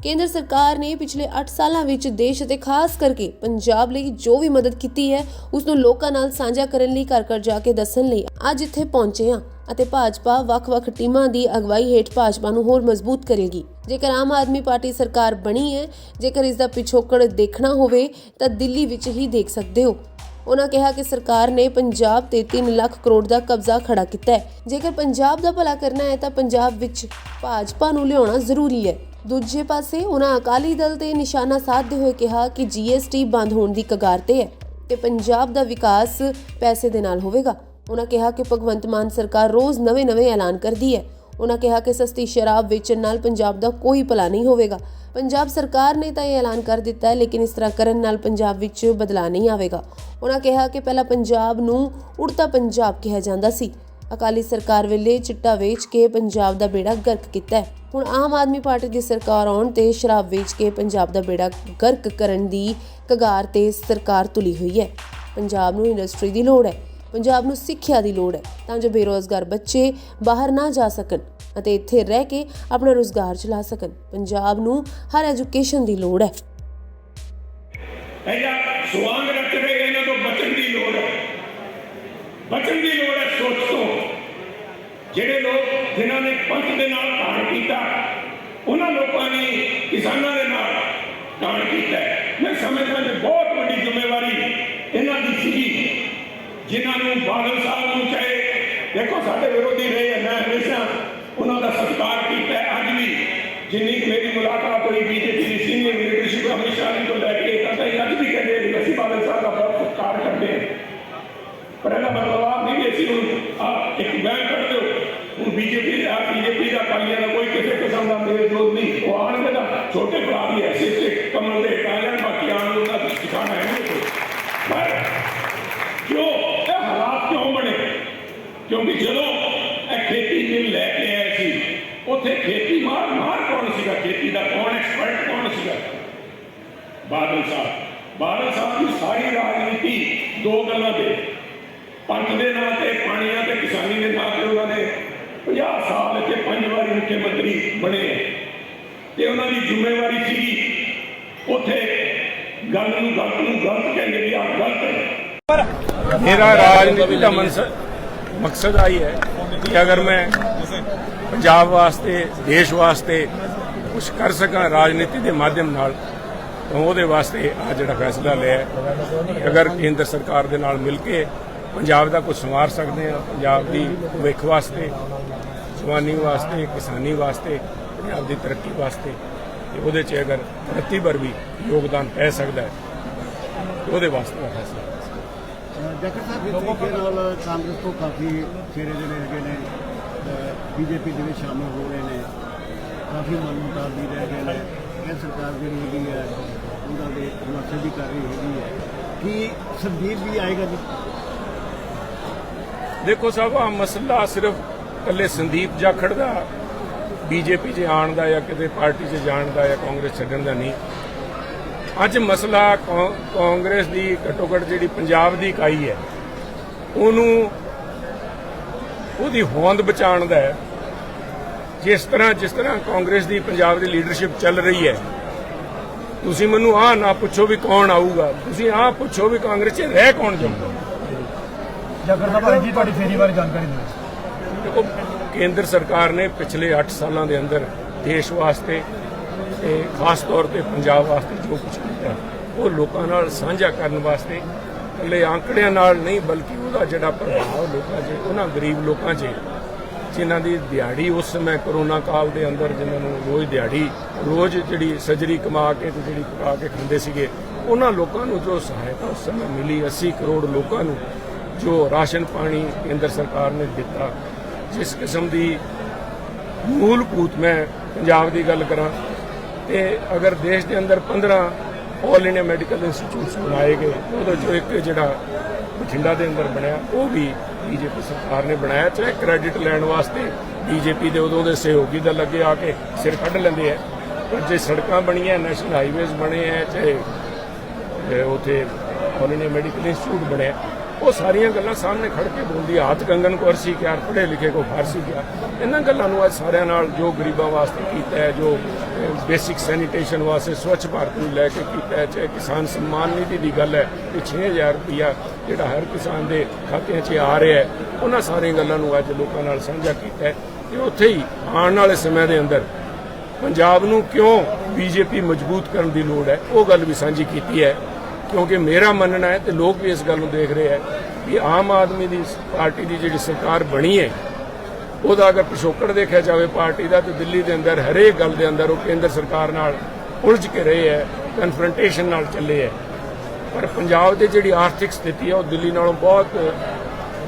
ਕੇਂਦਰ ਸਰਕਾਰ ਨੇ ਪਿਛਲੇ 8 ਸਾਲਾਂ ਵਿੱਚ ਦੇਸ਼ ਅਤੇ ਖਾਸ ਕਰਕੇ ਪੰਜਾਬ ਲਈ ਜੋ ਵੀ ਮਦਦ ਕੀਤੀ ਹੈ ਉਸ ਨੂੰ ਲੋਕਾਂ ਨਾਲ ਸਾਂਝਾ ਕਰਨ ਲਈ ਘਰ ਘਰ ਜਾ ਕੇ ਦੱਸਣ ਲਈ ਅੱਜ ਇੱਥੇ ਪਹੁੰਚੇ ਹਾਂ ਅਤੇ ਭਾਜਪਾ ਵੱਖ-ਵੱਖ ਟੀਮਾਂ ਦੀ ਅਗਵਾਈ ਹੇਠ ਭਾਜਪਾ ਨੂੰ ਹੋਰ ਮਜ਼ਬੂਤ ਕਰੇਗੀ। ਜੇਕਰ ਆਮ ਆਦਮੀ ਪਾਰਟੀ ਸਰਕਾਰ ਬਣੀ ਹੈ, ਜੇਕਰ ਇਸ ਦਾ ਪਿਛੋਕੜ ਦੇਖਣਾ ਹੋਵੇ, ਤਾਂ ਦਿੱਲੀ ਵਿੱਚ ਹੀ ਦੇਖ ਸਕਦੇ ਹੋ। ਉਹਨਾਂ ਕਿਹਾ ਕਿ ਸਰਕਾਰ ਨੇ ਪੰਜਾਬ ਤੇ 3 ਲੱਖ ਕਰੋੜ ਦਾ ਕਬਜ਼ਾ ਖੜਾ ਕੀਤਾ ਹੈ। ਜੇਕਰ ਪੰਜਾਬ ਦਾ ਭਲਾ ਕਰਨਾ ਹੈ, ਤਾਂ ਪੰਜਾਬ ਵਿੱਚ ਭਾਜਪਾ ਨੂੰ ਲਿਆਉਣਾ ਜ਼ਰੂਰੀ ਹੈ। ਦੂਜੇ ਪਾਸੇ ਉਹਨਾਂ ਅਕਾਲੀ ਦਲ ਤੇ ਨਿਸ਼ਾਨਾ ਸਾਧਦੇ ਹੋਏ ਕਿਹਾ ਕਿ ਜੀਐਸਟੀ ਬੰਦ ਹੋਣ ਦੀ ਕਗਾਰ ਤੇ ਹੈ ਤੇ ਪੰਜਾਬ ਦਾ ਵਿਕਾਸ ਪੈਸੇ ਦੇ ਨਾਲ ਹੋਵੇਗਾ। ਉਹਨਾਂ ਕਿਹਾ ਕਿ ਭਗਵੰਤ ਮਾਨ ਸਰਕਾਰ ਰੋਜ਼ ਨਵੇਂ-ਨਵੇਂ ਐਲਾਨ ਕਰਦੀ ਹੈ। ਉਹਨਾਂ ਕਿਹਾ ਕਿ ਸਸਤੀ ਸ਼ਰਾਬ ਵੇਚਣ ਨਾਲ ਪੰਜਾਬ ਦਾ ਕੋਈ ਭਲਾ ਨਹੀਂ ਹੋਵੇਗਾ। ਪੰਜਾਬ ਸਰਕਾਰ ਨੇ ਤਾਂ ਇਹ ਐਲਾਨ ਕਰ ਦਿੱਤਾ ਹੈ, ਲੇਕਿਨ ਇਸ ਤਰ੍ਹਾਂ ਕਰਨ ਨਾਲ ਪੰਜਾਬ ਵਿੱਚ ਬਦਲਾਅ ਨਹੀਂ ਆਵੇਗਾ। ਉਹਨਾਂ ਕਿਹਾ ਕਿ ਪਹਿਲਾਂ ਪੰਜਾਬ ਨੂੰ ਉੜਤਾ ਪੰਜਾਬ ਕਿਹਾ ਜਾਂਦਾ ਸੀ। ਅਕਾਲੀ ਸਰਕਾਰ ਵੇਲੇ ਚਿੱਟਾ ਵੇਚ ਕੇ ਪੰਜਾਬ ਦਾ ਬੇੜਾ ਗਰਕ ਕੀਤਾ ਹੈ। ਹੁਣ ਆਮ ਆਦਮੀ ਪਾਰਟੀ ਦੀ ਸਰਕਾਰ ਆਉਣ ਤੇ ਸ਼ਰਾਬ ਵੇਚ ਕੇ ਪੰਜਾਬ ਦਾ ਬੇੜਾ ਗਰਕ ਕਰਨ ਦੀ ਕਗਾਰ ਤੇ ਸਰਕਾਰ ਤੁਲੀ ਹੋਈ ਹੈ। ਪੰਜਾਬ ਨੂੰ ਇੰਡਸਟਰੀ ਦੀ ਲੋੜ ਹੈ, ਪੰਜਾਬ ਨੂੰ ਸਿੱਖਿਆ ਦੀ ਲੋੜ ਹੈ ਤਾਂ ਜੋ ਬੇਰੋਜ਼ਗਾਰ ਬੱਚੇ ਬਾਹਰ ਨਾ ਜਾ ਸਕਣ ਅਤੇ ਇੱਥੇ ਰਹਿ ਕੇ ਆਪਣਾ ਰੋਜ਼ਗਾਰ ਚਲਾ ਸਕਣ। ਪੰਜਾਬ ਨੂੰ ਹਰ ਐਜੂਕੇਸ਼ਨ ਦੀ ਲੋੜ ਹੈ। ਇਹਦਾ ਸਵਾਂਗ ਰੱਖਦੇ ਇਹਨਾਂ ਤੋਂ ਬਚਣ ਦੀ ਲੋੜ ਹੈ। ਬਚਣ ਦੀ ਲੋੜ ਹੈ ਸੋਚ ਜਿਹੜੇ ਲੋਕ ਜਿਨ੍ਹਾਂ ਨੇ ਪੰਥ ਦੇ ਨਾਲ ਕਾਣ ਕੀਤਾ, ਉਹਨਾਂ ਲੋਕਾਂ ਨੇ ਕਿਸਾਨਾਂ ਦੇ ਨਾਲ ਕਾਣ ਕੀਤਾ। ਮੈਂ ਸਮਝਦਾ ਕਿ ਬਹੁਤ ਵੱਡੀ ਜ਼ਿੰਮੇਵਾਰੀ ਇਹਨਾਂ ਦੀ ਸੀਗੀ। ਜਿਨ੍ਹਾਂ ਨੂੰ ਬਾਦਲ ਸਾਹਿਬ ਨੂੰ ਚਾਹੇ, ਦੇਖੋ ਸਾਡੇ ਵਿਰੋਧੀ ਰਹੇ ਮੈਂ ਹਮੇਸ਼ਾ ਉਹਨਾਂ ਦਾ ਸਤਿਕਾਰ ਕੀਤਾ। ਅੱਜ ਵੀ ਜਿੰਨੀ ਮੇਰੀ ਮੁਲਾਕਾਤ ਹੋਈ ਬੀਜੇਪੀ ਦੀ ਸੀਨੀਅਰ ਲੀਡਰਸ਼ਿਪ ਅਮਿਤ ਸ਼ਾਹ ਜੀ ਤੋਂ ਲੈ ਕੇ ਤੱਕ ਅੱਜ ਵੀ ਕਹਿੰਦੇ ਵੀ ਅਸੀਂ ਬਾਦਲ ਸਾਹਿਬ ਦਾ ਬਹੁਤ ਸਤਿਕਾਰ ਕਰਦੇ ਹਾਂ ਪਰ ਇਹਦਾ ਮਤਲਬ ਆ ਨਹੀਂ ਕਿ ਅਸੀਂ ਹੁਣ ਆਹ ਇੱਕ ਬੈਨ ਕੱਢ ਦਿਓ ਹੁਣ ਬੀਜੇਪੀ ਦਾ ਬੀਜੇਪੀ ਦਾ ਕਾਲੀਆਂ ਦਾ ਕੋਈ ਕਿਸੇ ਕਿਸਮ ਦਾ ਮੇਲ ਜੋਲ ਨਹੀਂ ਉਹ ਆਣਗੇ ਤਾਂ ਛੋਟੇ ਭਰਾ ਦੀ ਐਸੇ ਤੇ ਕਮਲ ਦੇ ਕਾਲੀਆਂ ਬਾਕੀ ਆਣ ਨੂੰ ਦਾ ਠਿਕਾਣਾ ਹੈ ਨਹੀਂ ਕੋਈ। ਪਰ ਕਿਉਂ ਇਹ ਹਾਲਾਤ ਕਿਉਂ ਬਣੇ ਕਿਉਂਕਿ ਜਦੋਂ ਇਹ ਖੇਤੀ ਬਿੱਲ ਲੈ ਕੇ ਆਏ ਸੀ ਉੱਥੇ ਖੇਤੀ ਮਾਰ ਮਾਰ ਕੌਣ ਸੀਗਾ? ਖੇਤੀ ਦਾ ਕੌਣ ਐਕਸਪਰਟ ਕੌਣ ਸੀਗਾ? ਬਾਦਲ ਸਾਹਿਬ। ਬਾਦਲ ਸਾਹਿਬ ਦੀ ਸਾਰੀ ਰਾਜਨੀਤੀ ਦੋ ਗੱਲਾਂ ਤੇ ਪੰਜ ਦੇ ਨਾਂ ਤੇ ਪਾਣੀਆਂ ਤੇ ਕਿਸਾਨੀ ਦੇ ਨਾਂ ਤੇ ਉਹਨਾਂ ਨੇ 50 ਸਾਲ ਤੇ ਪੰਜ ਵਾਰੀ ਮੁੱਖ ਮੰਤਰੀ ਬਣੇ। ਤੇ ਉਹਨਾਂ ਦੀ ਜ਼ਿੰਮੇਵਾਰੀ ਸੀ ਉੱਥੇ ਗੱਲ ਨੂੰ ਗਲਤ ਨੂੰ ਗਲਤ ਕਹਿੰਦੇ ਵੀ ਆ ਗਲਤ ਹੈ। ਮੇਰਾ ਰਾਜਨੀਤੀ ਦਾ ਮਨਸਬ ਮਕਸਦ ਆਈ ਹੈ ਕਿ ਅਗਰ ਮੈਂ ਪੰਜਾਬ ਵਾਸਤੇ, ਦੇਸ਼ ਵਾਸਤੇ ਕੁਝ ਕਰ ਸਕਾਂ ਰਾਜਨੀਤੀ ਦੇ ਮਾਧਿਅਮ ਨਾਲ, ਤਾਂ ਉਹਦੇ ਵਾਸਤੇ ਆ ਜਿਹੜਾ ਫੈਸਲਾ ਲਿਆ ਅਗਰ ਕੇਂਦਰ ਸਰਕਾਰ ਦੇ ਨਾਲ ਮਿਲ ਕੇ ਪੰਜਾਬ ਦਾ ਕੁਝ ਸੰਵਾਰ ਸਕਦੇ ਆ ਪੰਜਾਬ ਦੀ ਭਵਿੱਖ ਵਾਸਤੇ, ਜਵਾਨੀ ਵਾਸਤੇ, ਕਿਸਾਨੀ ਵਾਸਤੇ, ਪੰਜਾਬ ਦੀ ਤਰੱਕੀ ਵਾਸਤੇ, ਤੇ ਉਹਦੇ 'ਚ ਅਗਰ ਪ੍ਰਤੀਬਰ ਵੀ ਯੋਗਦਾਨ ਪੈ ਸਕਦਾ ਹੈ ਉਹਦੇ ਵਾਸਤੇ ਫੈਸਲਾ ਜੱਕਰ ਸਾਹਿਬ ਇਸ ਤਰੀਕੇ ਨਾਲ ਕਾਂਗਰਸ ਤੋਂ ਕਾਫੀ ਚਿਹਰੇ ਜਿਹੜੇ ਹੈਗੇ ਨੇ ਬੀਜੇਪੀ ਦੇ ਵਿੱਚ ਸ਼ਾਮਲ ਹੋ ਰਹੇ ਨੇ ਕਾਫੀ ਮਨਮੁਤਾਬ ਵੀ ਰਹਿ ਗਏ ਨੇ ਇਹ ਸਰਕਾਰ ਜਿਹੜੀ ਹੈਗੀ ਹੈ ਉਹਨਾਂ ਦੇ ਨੁਮਾਇੰਦੇ ਵੀ ਕਰ ਰਹੀ ਹੈਗੀ ਹੈ। ਕਿ ਸੰਦੀਪ ਵੀ ਆਏਗਾ ਜੀ? ਦੇਖੋ ਸਾਹਿਬ ਆ ਮਸਲਾ ਸਿਰਫ ਇਕੱਲੇ ਸੰਦੀਪ ਜਾਖੜ ਦਾ ਬੀਜੇਪੀ 'ਚ ਆਉਣ ਦਾ ਜਾਂ ਕਿਤੇ ਪਾਰਟੀ 'ਚ ਜਾਣ ਦਾ ਜਾਂ ਕਾਂਗਰਸ ਛੱਡਣ ਦਾ ਨਹੀਂ। ਅੱਜ ਮਸਲਾ ਕਾਂਗਰਸ ਦੀ ਘੱਟੋ ਘੱਟ ਜਿਹੜੀ ਪੰਜਾਬ ਦੀ ਇਕਾਈ ਹੈ ਉਹਨੂੰ ਉਹਦੀ ਹੋਂਦ ਬਚਾਉਣ ਦਾ ਹੈ। ਜਿਸ ਤਰ੍ਹਾਂ ਜਿਸ ਤਰ੍ਹਾਂ ਕਾਂਗਰਸ ਦੀ ਪੰਜਾਬ ਦੀ ਲੀਡਰਸ਼ਿਪ ਚੱਲ ਰਹੀ ਹੈ ਤੁਸੀਂ ਮੈਨੂੰ ਆਹ ਨਾ ਪੁੱਛੋ ਵੀ ਕੌਣ ਆਊਗਾ ਤੁਸੀਂ ਆਹ ਪੁੱਛੋ ਵੀ ਕਾਂਗਰਸ 'ਚ ਰਹਿ ਕੌਣ ਜਾਊਗਾ। ਜਗਰ ਸਾਹਿਬ ਜੀ ਤੁਹਾਡੀ ਫੇਰੀ ਬਾਰੇ ਜਾਣਕਾਰੀ ਦਿਓ। ਦੇਖੋ ਕੇਂਦਰ ਸਰਕਾਰ ਨੇ ਪਿਛਲੇ 8 ਸਾਲਾਂ ਦੇ ਅੰਦਰ ਦੇਸ਼ ਵਾਸਤੇ ਤੇ ਖਾਸ ਤੌਰ ਤੇ ਪੰਜਾਬ ਵਾਸਤੇ ਜੋ ਕੁਝ ਕੀਤਾ ਉਹ ਲੋਕਾਂ ਨਾਲ ਸਾਂਝਾ ਕਰਨ ਵਾਸਤੇ ਇਕੱਲੇ ਆંકੜਿਆਂ ਨਾਲ ਨਹੀਂ, ਬਲਕਿ ਉਹਦਾ ਜਿਹੜਾ ਪ੍ਰਭਾਵ ਲੋਕਾਂ 'ਚ, ਉਹਨਾਂ ਗਰੀਬ ਲੋਕਾਂ 'ਚ ਜਿਨ੍ਹਾਂ ਦੀ ਦਿਹਾੜੀ ਉਸ ਸਮੇਂ ਕਰੋਨਾ ਕਾਲ ਦੇ ਅੰਦਰ ਜਿਨ੍ਹਾਂ ਨੂੰ ਰੋਜ਼ ਦਿਹਾੜੀ, ਰੋਜ਼ ਜਿਹੜੀ ਸਜਰੀ ਕਮਾ ਕੇ ਤੇ ਜਿਹੜੀ ਪਕਾ ਕੇ ਖਾਂਦੇ ਸੀਗੇ, ਉਹਨਾਂ ਲੋਕਾਂ ਨੂੰ ਜੋ ਸਹਾਇਤਾ ਉਸ ਸਮੇਂ ਮਿਲੀ 80 ਕਰੋੜ ਲੋਕਾਂ ਨੂੰ ਜੋ ਰਾਸ਼ਨ ਪਾਣੀ ਕੇਂਦਰ ਸਰਕਾਰ ਨੇ ਦਿੱਤਾ, ਜਿਸ ਕਿਸਮ ਦੀ ਮੂਲਭੂਤ ਮੈਂ ਪੰਜਾਬ ਦੀ ਗੱਲ ਕਰਾਂ ਤੇ ਅਗਰ ਦੇਸ਼ ਦੇ ਅੰਦਰ 15 ਆਲ ਇੰਡੀਆ ਮੈਡੀਕਲ ਇੰਸਟੀਚਿਊਟਸ ਬਣਾਏ ਗਏ, ਉਹਦੇ ਚੋਂ ਇੱਕ ਜਿਹੜਾ ਬਠਿੰਡਾ ਦੇ ਅੰਦਰ ਬਣਿਆ, ਉਹ ਵੀ ਬੀਜੇਪੀ ਸਰਕਾਰ ਨੇ ਬਣਾਇਆ, ਚਾਹੇ ਕ੍ਰੈਡਿਟ ਲੈਣ ਵਾਸਤੇ ਬੀਜੇਪੀ ਦੇ ਉਦੋਂ ਦੇ ਸਹਿਯੋਗੀ ਦਲ ਲੱਗੇ ਆ ਕੇ ਸਿਰ ਕੱਢ ਲੈਂਦੇ ਆ। ਪਰ ਜੇ ਸੜਕਾਂ ਬਣੀਆਂ ਨੈਸ਼ਨਲ ਹਾਈਵੇਜ਼ ਬਣੇ ਆ, ਚਾਹੇ ਇਹ ਉਥੇ ਆਲ ਇੰਡੀਆ ਮੈਡੀਕਲ ਇੰਸਟੀਚਿਊਟ ਬਣਿਆ ਉਹ ਸਾਰੀਆਂ ਗੱਲਾਂ ਸਾਹਮਣੇ ਖੜ ਕੇ ਬੋਲਦੀ ਹੱਥ ਕੰਗਨ ਕੌਰ ਸੀ ਕਿ ਪੜ੍ਹੇ ਲਿਖੇ ਕੋ ਫਾਰਸੀ ਗਿਆ ਇਹਨਾਂ ਗੱਲਾਂ ਨੂੰ ਅੱਜ ਸਾਰਿਆਂ ਨਾਲ ਜੋ ਗਰੀਬਾਂ ਵਾਸਤੇ ਕੀਤਾ ਹੈ, ਜੋ ਬੇਸਿਕ ਸੈਨੀਟੇਸ਼ਨ ਵਾਸਤੇ ਸਵੱਛ ਭਾਰਤ ਨੂੰ ਲੈ ਕੇ ਕੀਤਾ ਹੈ, ਚਾਹੇ ਕਿਸਾਨ ਸਨਮਾਨ ਨਿਧੀ ਦੀ ਗੱਲ ਹੈ ਕਿ 6000 ਰੁਪਇਆ ਜਿਹੜਾ ਹਰ ਕਿਸਾਨ ਦੇ ਖਾਤਿਆਂ 'ਚ ਆ ਰਿਹਾ ਹੈ, ਉਹਨਾਂ ਸਾਰੀਆਂ ਗੱਲਾਂ ਨੂੰ ਅੱਜ ਲੋਕਾਂ ਨਾਲ ਸਾਂਝਾ ਕੀਤਾ ਹੈ ਤੇ ਉੱਥੇ ਹੀ ਆਉਣ ਵਾਲੇ ਸਮੇਂ ਦੇ ਅੰਦਰ ਪੰਜਾਬ ਨੂੰ ਕਿਉਂ ਬੀਜੇਪੀ ਮਜ਼ਬੂਤ ਕਰਨ ਦੀ ਲੋੜ ਹੈ, ਉਹ ਗੱਲ ਵੀ ਸਾਂਝੀ ਕੀਤੀ ਹੈ। ਕਿਉਂਕਿ ਮੇਰਾ ਮੰਨਣਾ ਹੈ ਤੇ ਲੋਕ ਵੀ ਇਸ ਗੱਲ ਨੂੰ ਦੇਖ ਰਹੇ ਹੈ ਕਿ ਆਮ ਆਦਮੀ ਦੀ ਪਾਰਟੀ ਦੀ ਜਿਹੜੀ ਸਰਕਾਰ ਬਣੀ ਹੈ, ਉਹਦਾ ਅਗਰ ਪਿਛੋਕੜ ਦੇਖਿਆ ਜਾਵੇ ਪਾਰਟੀ ਦਾ ਤੇ ਦਿੱਲੀ ਦੇ ਅੰਦਰ ਹਰੇਕ ਗੱਲ ਦੇ ਅੰਦਰ ਉਹ ਕੇਂਦਰ ਸਰਕਾਰ ਨਾਲ ਉਲਝ ਕੇ ਰਹੇ ਹੈ ਕਨਫਰੰਟੇਸ਼ਨ ਨਾਲ ਚੱਲੇ ਹੈ। ਪਰ ਪੰਜਾਬ ਦੀ ਜਿਹੜੀ ਆਰਥਿਕ ਸਥਿਤੀ ਹੈ, ਉਹ ਦਿੱਲੀ ਨਾਲੋਂ ਬਹੁਤ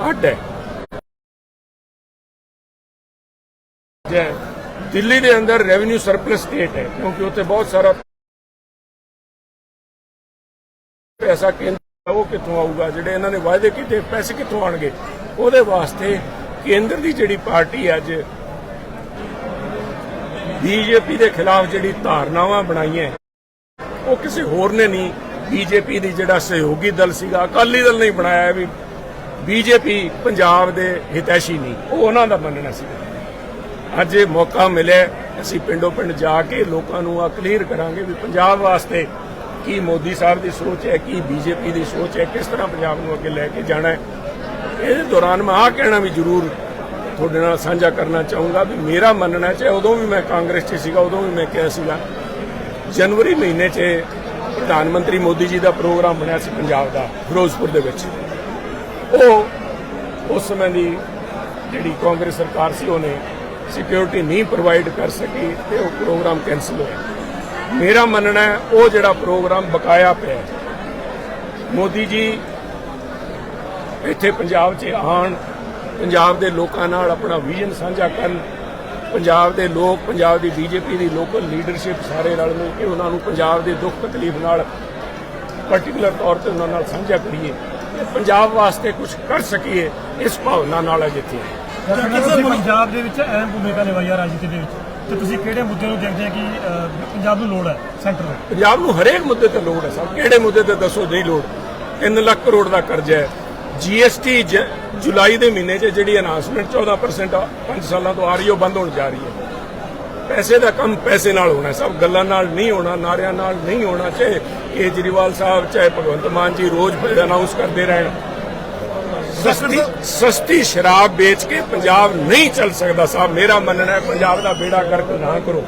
ਅੱਡ ਹੈ। ਜੇ, ਦਿੱਲੀ ਦੇ ਅੰਦਰ ਰੈਵਨਿਊ ਸਰਪਲਸ ਸਟੇਟ ਹੈ, ਕਿਉਂਕਿ ਉੱਥੇ ਬਹੁਤ ਸਾਰਾ ਪੈਸਾ ਕੇਂਦਰ ਉਹ ਕਿੱਥੋਂ ਆਊਗਾ? ਜਿਹੜੇ ਇਹਨਾਂ ਨੇ ਵਾਅਦੇ ਕੀਤੇ, ਪੈਸੇ ਕਿੱਥੋਂ ਆਣਗੇ ਉਹਦੇ ਵਾਸਤੇ ਕੇਂਦਰ ਦੀ ਜਿਹੜੀ ਪਾਰਟੀ ਅੱਜ ਬੀਜੇਪੀ ਦੇ ਖਿਲਾਫ ਜਿਹੜੀ ਧਾਰਨਾਵਾਂ ਬਣਾਈਆਂ ਉਹ ਕਿਸੇ ਹੋਰ ਨੇ ਨਹੀਂ। ਬੀਜੇਪੀ ਦੀ ਜਿਹੜਾ ਸਹਿਯੋਗੀ ਦਲ ਸੀਗਾ, ਅਕਾਲੀ ਦਲ ਨਹੀਂ ਬਣਾਇਆ ਵੀ ਬੀਜੇਪੀ ਪੰਜਾਬ ਦੇ ਹਿਤੈਸ਼ੀ ਨਹੀਂ। ਉਹ ਉਹਨਾਂ ਦਾ ਮੰਨਣਾ ਸੀ। ਅੱਜ ਇਹ ਮੌਕਾ ਮਿਲਿਆ ਅਸੀਂ ਪਿੰਡੋਂ ਪਿੰਡ ਜਾ ਕੇ ਲੋਕਾਂ ਨੂੰ ਆ ਕਲੀਅਰ ਕਰਾਂਗੇ ਵੀ ਪੰਜਾਬ ਵਾਸਤੇ ਕੀ ਮੋਦੀ ਸਾਹਿਬ ਦੀ ਸੋਚ ਹੈ, ਕੀ ਬੀਜੇਪੀ ਦੀ ਸੋਚ ਹੈ, ਕਿਸ ਤਰ੍ਹਾਂ ਪੰਜਾਬ ਨੂੰ ਅੱਗੇ ਲੈ ਕੇ ਜਾਣਾ ਹੈ? ਇਹਦੇ ਦੌਰਾਨ ਮੈਂ ਆ ਕਹਿਣਾ ਵੀ ਜ਼ਰੂਰ ਤੁਹਾਡੇ ਨਾਲ ਸਾਂਝਾ ਕਰਨਾ ਚਾਹੂੰਗਾ ਵੀ ਮੇਰਾ ਮੰਨਣਾ, ਚਾਹੇ ਉਦੋਂ ਵੀ ਮੈਂ ਕਾਂਗਰਸ 'ਚ ਸੀਗਾ, ਉਦੋਂ ਵੀ ਮੈਂ ਕਿਹਾ ਸੀਗਾ, ਜਨਵਰੀ ਮਹੀਨੇ 'ਚ ਪ੍ਰਧਾਨ ਮੰਤਰੀ ਮੋਦੀ ਜੀ ਦਾ ਪ੍ਰੋਗਰਾਮ ਬਣਿਆ ਸੀ ਪੰਜਾਬ ਦਾ, ਫਿਰੋਜ਼ਪੁਰ ਦੇ ਵਿੱਚ। ਉਹ ਉਸ ਸਮੇਂ ਦੀ ਜਿਹੜੀ ਕਾਂਗਰਸ ਸਰਕਾਰ ਸੀ, ਉਹਨੇ ਸਿਕਿਉਰਿਟੀ ਨਹੀਂ ਪ੍ਰੋਵਾਈਡ ਕਰ ਸਕੀ ਤੇ ਉਹ ਪ੍ਰੋਗਰਾਮ ਕੈਨਸਲ ਹੋਇਆ। ਮੇਰਾ ਮੰਨਣਾ ਹੈ ਉਹ ਜਿਹੜਾ ਪ੍ਰੋਗਰਾਮ ਬਕਾਇਆ ਪਿਆ। ਮੋਦੀ ਜੀ ਇੱਥੇ ਪੰਜਾਬ 'ਚ ਆਣ ਪੰਜਾਬ ਦੇ ਲੋਕਾਂ ਨਾਲ ਆਪਣਾ ਵਿਜ਼ਨ ਸਾਂਝਾ ਕਰਨ ਪੰਜਾਬ ਦੇ ਲੋਕ ਪੰਜਾਬ ਦੀ ਬੀਜੇਪੀ ਦੀ ਲੋਕਲ ਲੀਡਰਸ਼ਿਪ ਸਾਰੇ ਰਲ ਮਿਲ ਕੇ ਉਹਨਾਂ ਨੂੰ ਪੰਜਾਬ ਦੇ ਦੁੱਖ ਤਕਲੀਫ ਨਾਲ ਪਾਰਟਿਕੂਲਰ ਤੌਰ ਤੇ ਉਹਨਾਂ ਨਾਲ ਸਾਂਝਾ ਕਰੀਏ ਪੰਜਾਬ ਵਾਸਤੇ ਕੁਝ ਕਰ ਸਕੀਏ ਇਸ ਭਾਵਨਾ ਨਾਲ ਅੱਜ ਇੱਥੇ ਆਏ ਤੁਸੀਂ ਪੰਜਾਬ ਦੇ ਵਿੱਚ ਅਹਿਮ ਭੂਮਿਕਾ ਨਿਭਾਈ ਹੈ ਰਾਜਨੀਤੀ ਦੇ ਵਿੱਚ ਤੇ ਤੁਸੀਂ ਕਿਹੜੇ ਮੁੱਦੇ ਨੂੰ ਦੇਖਦੇ ਆ ਕਿ ਪੰਜਾਬ ਨੂੰ ਲੋੜ ਹੈ ਸੈਂਟਰ ਨੂੰ? ਪੰਜਾਬ ਨੂੰ ਹਰੇਕ ਮੁੱਦੇ ਤੇ ਲੋੜ ਹੈ ਸਰ ਕਿਹੜੇ ਮੁੱਦੇ ਤੇ ਦੱਸੋ ਨਹੀਂ ਲੋੜ? 3 ਲੱਖ ਕਰੋੜ ਦਾ ਕਰਜ਼ਾ ਹੈ। ਜੀਐਸਟੀ ਜੁਲਾਈ ਦੇ ਮਹੀਨੇ 'ਚ ਜਿਹੜੀ ਅਨਾਉਂਸਮੈਂਟ 14% 5 ਸਾਲਾਂ ਤੋਂ ਆ ਰਹੀ ਹੈ, ਉਹ ਬੰਦ ਹੋਣ ਜਾ ਰਹੀ ਹੈ। ਪੈਸੇ ਦਾ ਕੰਮ ਪੈਸੇ ਨਾਲ ਹੋਣਾ ਸਭ ਗੱਲਾਂ ਨਾਲ ਨਹੀਂ ਹੋਣਾ ਨਾਰਿਆਂ ਨਾਲ ਨਹੀਂ ਹੋਣਾ ਚਾਹੇ ਕੇਜਰੀਵਾਲ ਸਾਹਿਬ ਚਾਹੇ ਭਗਵੰਤ ਮਾਨ ਜੀ ਰੋਜ਼ ਅਨਾਉਂਸ ਕਰਦੇ ਰਹਿਣ। ਸਸਤੀ ਸਸਤੀ ਸ਼ਰਾਬ ਵੇਚ ਕੇ ਪੰਜਾਬ ਨਹੀਂ ਚੱਲ ਸਕਦਾ ਸਾਹਿਬ। ਮੇਰਾ ਮੰਨਣਾ ਹੈ, ਪੰਜਾਬ ਦਾ ਬੇੜਾ ਗਰਕ ਨਾ ਕਰੋ।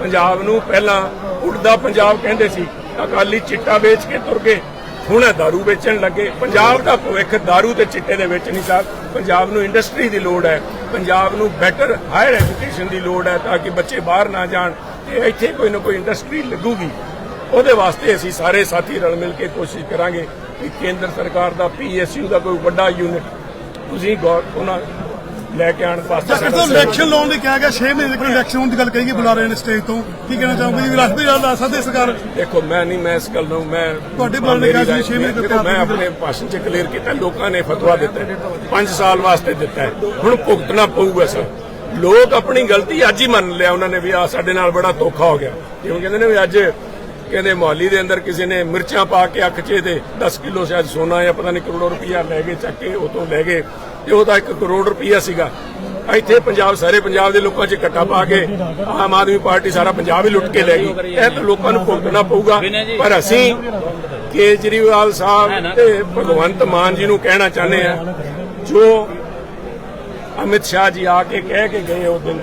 ਪੰਜਾਬ ਨੂੰ ਪਹਿਲਾਂ ਉੱਡਦਾ ਪੰਜਾਬ ਕਹਿੰਦੇ ਸੀ, ਅਕਾਲੀ ਚਿੱਟਾ ਵੇਚ ਕੇ ਤੁਰ ਗਏ, ਹੁਣ ਦਾਰੂ ਵੇਚਣ ਲੱਗੇ। ਪੰਜਾਬ ਦਾ ਭਵਿੱਖ ਦਾਰੂ ਤੇ ਚਿੱਟੇ ਦੇ ਵਿੱਚ ਨਹੀਂ ਸਾਹਿਬ। ਪੰਜਾਬ ਨੂੰ ਇੰਡਸਟਰੀ ਦੀ ਲੋੜ ਹੈ, ਪੰਜਾਬ ਨੂੰ ਬੈਟਰ ਹਾਇਰ ਐਜੂਕੇਸ਼ਨ ਦੀ ਲੋੜ ਹੈ ਤਾਂ ਕਿ ਬੱਚੇ ਬਾਹਰ ਨਾ ਜਾਣ ਤੇ ਇੱਥੇ ਕੋਈ ਨਾ ਕੋਈ ਇੰਡਸਟਰੀ ਲੱਗੂਗੀ। ਉਹਦੇ ਵਾਸਤੇ ਅਸੀਂ ਸਾਰੇ ਸਾਥੀ ਰਲ ਮਿਲ ਕੇ ਕੋਸ਼ਿਸ਼ ਕਰਾਂਗੇ ਕਿ ਕੇਂਦਰ ਸਰਕਾਰ ਦਾ ਪੀਐਸਯੂ ਦਾ ਕੋਈ ਵੱਡਾ ਯੂਨਿਟ ਤੁਸੀਂ ਉਹਨਾਂ ਲੈ ਕੇ ਆਉਣ ਵਾਸਤੇ ਸਹਿਯੋਗ ਇਲੈਕਸ਼ਨ ਲਾਉਣ ਦੀ ਕਿਹਾ ਗਿਆ 6 ਮਹੀਨੇ ਤੱਕ ਇਲੈਕਸ਼ਨ ਹੋਣ ਦੀ ਗੱਲ ਕਹੀ ਗਈ ਬੁਲਾ ਰਹੇ ਨੇ ਸਟੇਜ ਤੋਂ। ਕੀ ਕਹਿਣਾ ਚਾਹੋਗੇ ਜੀ? ਰਾਸ਼ਟਰੀ ਰਾਜ ਦਾ ਸਕਦੇ ਸਰਕਾਰ। ਦੇਖੋ ਮੈਂ ਨਹੀਂ ਮੈਂ ਇਸ ਗੱਲ ਨੂੰ ਮੈਂ ਤੁਹਾਡੇ ਬਲ ਨੇ ਕਿਹਾ ਸੀ ਛੇ ਮਹੀਨੇ ਦੇਖੋ, ਤੱਕ ਮੈਂ ਆਪਣੇ ਭਾਸ਼ਣ 'ਚ ਕਲੀਅਰ ਕੀਤਾ ਲੋਕਾਂ ਨੇ ਫਤਵਾ ਦਿੱਤਾ 5 ਸਾਲ ਵਾਸਤੇ ਦਿੱਤਾ। ਹੁਣ ਭੁਗਤਣਾ ਪਊਗਾ ਸਰ। ਲੋਕ ਆਪਣੀ ਗਲਤੀ ਅੱਜ ਹੀ ਮੰਨ ਲਿਆ ਉਹਨਾਂ ਨੇ ਵੀ ਆ ਸਾਡੇ ਨਾਲ ਬੜਾ ਧੋਖਾ ਹੋ ਗਿਆ। ਕਿਉਂ ਕਹਿੰਦੇ ਨੇ ਵੀ ਅੱਜ ਕਹਿੰਦੇ ਮੋਹਾਲੀ ਦੇ ਅੰਦਰ ਕਿਸੇ ਨੇ ਮਿਰਚਾਂ ਪਾ ਕੇ ਅੱਖ 'ਚ ਤੇ 10 ਕਿਲੋ ਸ਼ਾਇਦ ਸੋਨਾ ਜਾਂ ਪਤਾ ਨਹੀਂ ਕਰੋੜ ਰੁਪਇਆ ਲੈ ਗਏ, ਚੱਕ ਕੇ ਉਹ ਲੈ ਗਏ ਤੇ ਉਹ ਤਾਂ 1 ਕਰੋੜ ਰੁਪਇਆ ਸੀਗਾ। ਇੱਥੇ ਪੰਜਾਬ, ਸਾਰੇ ਪੰਜਾਬ ਦੇ ਲੋਕਾਂ 'ਚ ਇਕੱਠਾ ਪਾ ਕੇ ਆਮ ਆਦਮੀ ਪਾਰਟੀ ਸਾਰਾ ਪੰਜਾਬ ਹੀ ਲੁੱਟ ਕੇ ਲੈ ਗਈ। ਇਹ ਤਾਂ ਲੋਕਾਂ ਨੂੰ ਭੁਗਤਣਾ ਪਊਗਾ। ਪਰ ਅਸੀਂ ਕੇਜਰੀਵਾਲ ਸਾਹਿਬ ਤੇ ਭਗਵੰਤ ਮਾਨ ਜੀ ਨੂੰ ਕਹਿਣਾ ਚਾਹੁੰਦੇ ਆ ਜੋ ਅਮਿਤ ਸ਼ਾਹ ਜੀ ਆ ਕੇ ਕਹਿ ਕੇ ਗਏ ਉਹ ਦਿਨ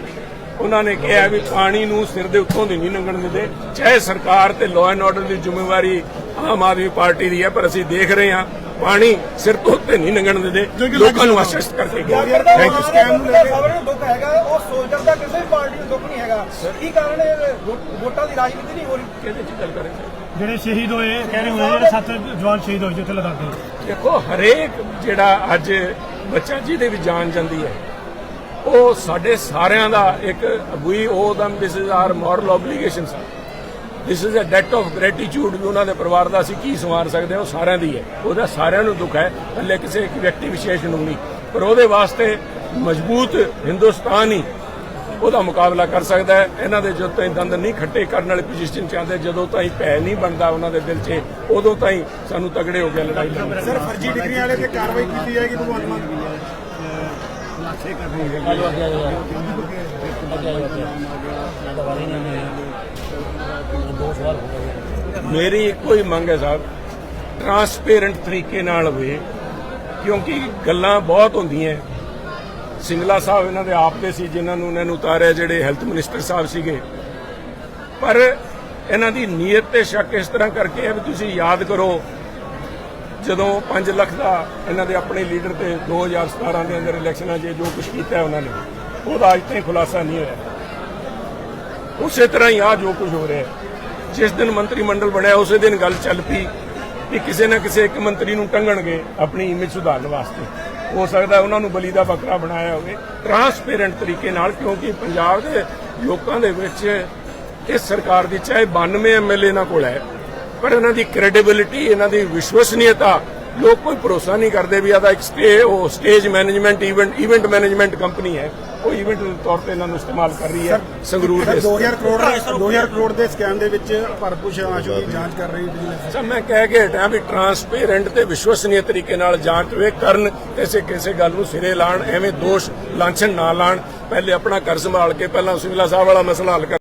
ਉਹਨਾਂ ਨੇ ਕਿਹਾ ਵੀ ਪਾਣੀ ਨੂੰ ਸਿਰ ਦੇ ਉੱਤੋਂ ਦੀ ਨਹੀਂ ਲੰਘਣ ਦਿੰਦੇ। ਚਾਹੇ ਸਰਕਾਰ ਤੇ ਲਾਅ ਐਂਡ ਆਰਡਰ ਦੀ ਜ਼ਿੰਮੇਵਾਰੀ ਆਮ ਆਦਮੀ ਪਾਰਟੀ ਦੀ ਹੈ ਪਰ ਅਸੀਂ ਦੇਖ ਰਹੇ ਹਾਂ ਪਾਣੀ ਸਿਰ ਤੋਂ ਉੱਤੇ ਨਹੀਂ ਲੰਘਣ ਦਿੰਦੇ। ਲੋਕਾਂ ਨੂੰ ਆਸ਼ਿਸ਼ਟ ਕਰਕੇ ਗਏ ਥੈਂਕ ਯੂ ਸਕੈਮ ਨੂੰ ਲੈ ਕੇ ਸਾਰਿਆਂ ਨੂੰ ਦੁੱਖ ਹੈਗਾ ਉਹ ਸੋਚਦਾ ਤਾਂ ਕਿਸੇ ਵੀ ਪਾਰਟੀ ਨੂੰ ਦੁੱਖ ਨਹੀਂ ਹੈਗਾ। ਕੀ ਕਾਰਨ ਵੋਟਾਂ ਦੀ ਰਾਜਨੀਤੀ ਨਹੀਂ ਹੋ ਰਹੀ? ਕਿਹਦੇ ਚ ਗੱਲ ਕਰੇ? ਜਿਹੜੇ ਸ਼ਹੀਦ ਹੋਏ ਕਹਿ ਰਹੇ ਹੋਏ ਜਿਹੜੇ ਸੱਤ ਜਵਾਨ ਸ਼ਹੀਦ ਹੋਏ ਜਿੱਥੇ ਲਦਾਖ। ਦੇ ਦੇਖੋ ਹਰੇਕ ਜਿਹੜਾ ਅੱਜ ਬੱਚਾ ਜਿਹਦੇ ਵੀ ਜਾਨ ਜਾਂਦੀ ਹੈ ਉਹ ਸਾਡੇ ਸਾਰਿਆਂ ਦਾ ਇੱਕ ਵੀ ਉਹ ਦਮ this is our moral obligation this is a debt of gratitude ਵੀ ਉਹਨਾਂ ਦੇ ਪਰਿਵਾਰ ਦਾ ਅਸੀਂ ਕੀ ਸੰਵਾਰ ਸਕਦੇ ਹਾਂ, ਉਹ ਸਾਰਿਆਂ ਦੀ ਹੈ। ਉਹਦਾ ਸਾਰਿਆਂ ਨੂੰ ਦੁੱਖ ਹੈ, ਇਕੱਲੇ ਕਿਸੇ ਇੱਕ ਵਿਅਕਤੀ ਵਿਸ਼ੇਸ਼ ਨੂੰ ਨਹੀਂ। ਪਰ ਉਹਦੇ ਵਾਸਤੇ ਮਜ਼ਬੂਤ ਹਿੰਦੁਸਤਾਨ ਹੀ ਉਹਦਾ ਮੁਕਾਬਲਾ ਕਰ ਸਕਦਾ ਹੈ। ਇਹਨਾਂ ਦੇ ਜਦੋਂ ਤਾਈਂ ਦੰਦ ਨਹੀਂ ਖੱਟੇ ਕਰਨ ਵਾਲੀ ਪੋਜੀਸ਼ਨ ਚ ਆਉਂਦੇ, ਜਦੋਂ ਤਾਈਂ ਭੈ ਨਹੀਂ ਬਣਦਾ ਉਹਨਾਂ ਦੇ ਦਿਲ 'ਚ, ਉਦੋਂ ਤਾਈਂ ਸਾਨੂੰ ਤਗੜੇ ਹੋ ਕੇ ਲੜਾਈ ਲੜਨੀ ਸਰ, ਫਰਜ਼ੀ ਡਿਗਰੀਆਂ ਵਾਲੇ ਤੇ ਕਾਰਵਾਈ ਕੀਤੀ ਜਾਏਗੀ ਭਗਵੰਤ ਮਾਨ ਖੁਲਾਸੇ ਕਰਨੇ ਮੇਰੀ ਇੱਕੋ ਹੀ ਮੰਗ ਹੈ ਸਾਹਿਬ ਟਰਾਂਸਪੇਰੈਂਟ ਤਰੀਕੇ ਨਾਲ ਹੋਵੇ, ਕਿਉਂਕਿ ਗੱਲਾਂ ਬਹੁਤ ਹੁੰਦੀਆਂ ਸਿੰਗਲਾ ਸਾਹਿਬ ਇਹਨਾਂ ਦੇ ਆਪ ਦੇ ਸੀ, ਜਿਨ੍ਹਾਂ ਨੂੰ ਇਹਨਾਂ ਨੂੰ ਉਤਾਰਿਆ ਜਿਹੜੇ ਹੈਲਥ ਮਿਨਿਸਟਰ ਸਾਹਿਬ ਸੀਗੇ। ਪਰ ਇਹਨਾਂ ਦੀ ਨੀਅਤ ਤੇ ਸ਼ੱਕ ਇਸ ਤਰ੍ਹਾਂ ਕਰਕੇ ਹੈ ਵੀ ਤੁਸੀਂ ਯਾਦ ਕਰੋ ਜਦੋਂ 5 ਲੱਖ ਦਾ ਇਹਨਾਂ ਦੇ ਆਪਣੇ ਲੀਡਰ ਤੇ 2017 ਦੇ ਅੰਦਰ ਇਲੈਕਸ਼ਨਾਂ 'ਚ ਜੋ ਕੁਝ ਕੀਤਾ ਉਹਨਾਂ ਨੇ, ਉਹਦਾ ਅਜੇ ਤਾਈਂ ਖੁਲਾਸਾ ਨਹੀਂ ਹੋਇਆ। ਉਸੇ ਤਰ੍ਹਾਂ ਹੀ ਆ ਜੋ ਕੁਝ ਹੋ ਰਿਹਾ ਜਿਸ ਦਿਨ ਮੰਤਰੀ ਮੰਡਲ ਬਣਿਆ, ਉਸੇ ਦਿਨ ਗੱਲ ਚੱਲ ਪਈ ਕਿ ਕਿਸੇ ਨਾ ਕਿਸੇ ਇੱਕ ਮੰਤਰੀ ਨੂੰ ਟੰਗਣਗੇ ਆਪਣੀ ਇਮੇਜ ਸੁਧਾਰਨ ਵਾਸਤੇ। ਹੋ ਸਕਦਾ ਉਹਨਾਂ ਨੂੰ ਬਲੀ ਦਾ ਬੱਕਰਾ ਬਣਾਇਆ ਹੋਵੇ ਟਰਾਂਸਪੇਰੈਂਟ ਤਰੀਕੇ ਨਾਲ, ਕਿਉਂਕਿ ਪੰਜਾਬ ਦੇ ਲੋਕਾਂ ਦੇ ਵਿੱਚ ਇਸ ਸਰਕਾਰ ਦੀ, ਚਾਹੇ 92 ਐਮਐਲਏ ਇਹਨਾਂ ਕੋਲ ਹੈ ਪਰ ਇਹਨਾਂ ਦੀ ਕ੍ਰੈਡੀਬਿਲਿਟੀ ਇਹਨਾਂ ਦੀ ਵਿਸ਼ਵਸਨੀਅਤਾ ਲੋਕ ਕੋਈ ਭਰੋਸਾ ਨਹੀਂ ਕਰਦੇ ਵੀ ਆਦਾ ਇੱਕ ਸਟੇ ਉਹ stage management event event management company ਹੈ। ਉਹ ਇਵੈਂਟ ਦੇ ਤੌਰ ਤੇ ਇਹਨਾਂ ਨੂੰ ਇਸਤੇਮਾਲ ਕਰ ਰਹੀ ਹੈ ਸੰਗਰੂਰ ਦੇ 2000 ਕਰੋੜ ਦੇ 2000 ਕਰੋੜ ਦੇ ਸਕੈਮ ਦੇ ਵਿੱਚ ਭਰਪੂਰ ਆਸ਼ੂ ਦੀ ਜਾਂਚ ਕਰ ਰਹੀ ਵਿਜੀਲੈਂਸ ਸਰ ਮੈਂ ਕਹਿ ਕੇ ਹਟਾਂ ਵੀ ਟਰਾਂਸਪੇਰੈਂਟ ਤੇ ਵਿਸ਼ਵਸਨੀय ਤਰੀਕੇ ਨਾਲ ਜਾਂਚ ਵੇ ਕਰਨ ਕਿਸੇ ਕਿਸੇ ਗੱਲ ਨੂੰ ਸਿਰੇ ਲਾਣ ਐਵੇਂ ਦੋਸ਼ ਲਾਂਛਣ ਨਾ ਲਾਣ। ਪਹਿਲੇ ਆਪਣਾ ਘਰ ਸੰਭਾਲ ਕੇ ਪਹਿਲਾਂ ਸੁਮਿਲਾ ਸਾਹਿਬ ਵਾਲਾ ਮਸਲਾ ਹੱਲ